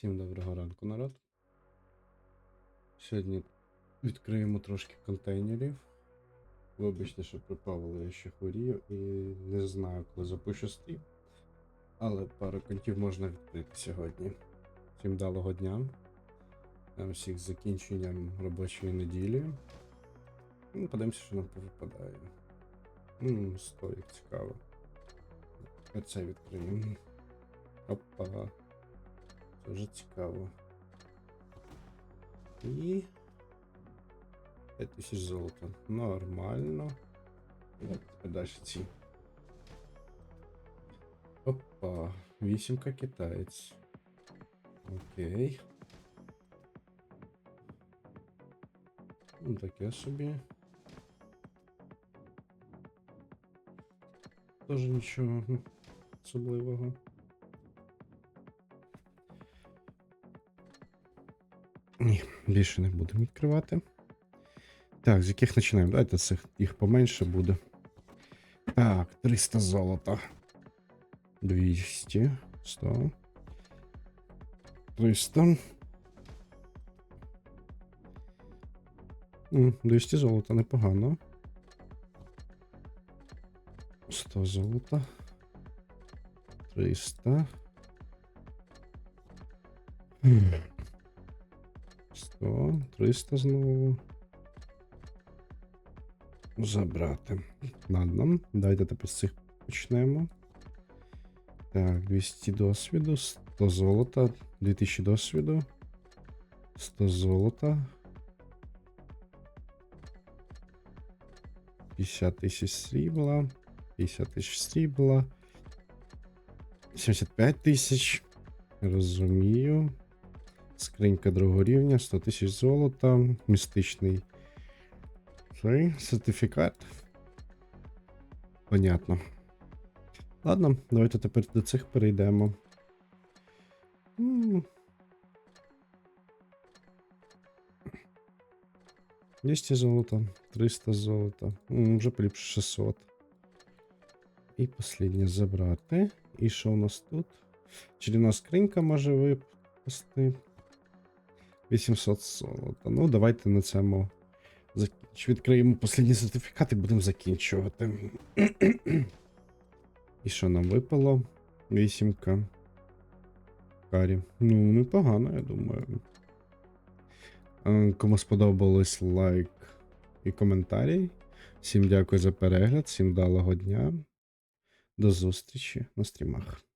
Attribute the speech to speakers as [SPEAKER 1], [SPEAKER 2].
[SPEAKER 1] Всім доброго ранку, народ. Сьогодні відкриємо трошки контейнерів. Вибачте, що припав, але я ще хворію і не знаю, коли запущу стрім. Але пару контів можна відкрити сьогодні. Всім далого дня. Всіх з закінченням робочої неділі. Ну, подивимося, що нам повипадає. Стоїк цікаво. Оце відкриємо. Опа. Вже цікаво. І. 5000 золота. Нормально. Далі ці. Опа. Вісімка китаєць. Окей. Ну, таке собі. Тоже нічого особливого. Ні, більше не будемо відкривати. Так, з яких починаємо? Давайте цих їх поменше буде. Так, 300 золота. 200, 100. 300. М, 200 золота, непогано. 100 золота. 300. 100, 300 знову. Забрати. Ладно, давайте тепер з цих почнемо. Так, 200 досвіду, 100 золота, 2000 досвіду, 100 золота. 50 тисяч срібла, 50 тисяч срібла, 75 тисяч. Розумію. Скринька другого рівня, 100 тисяч золота, містичний цей сертифікат. Понятно. Ладно, давайте тепер до цих перейдемо. 200 золота, 300 золота, вже поліпше 600. І останнє забрати. І що у нас тут? Чарівна скринька може випасти. 800 золота. Ну, давайте на цьому закінч... відкриємо останній сертифікат і будемо закінчувати. і що нам випало? Вісімка. Карі. Ну, непогано, я думаю. Е, Кому сподобалось лайк і коментарі. Всім дякую за перегляд, всім вдалого дня. До зустрічі на стрімах.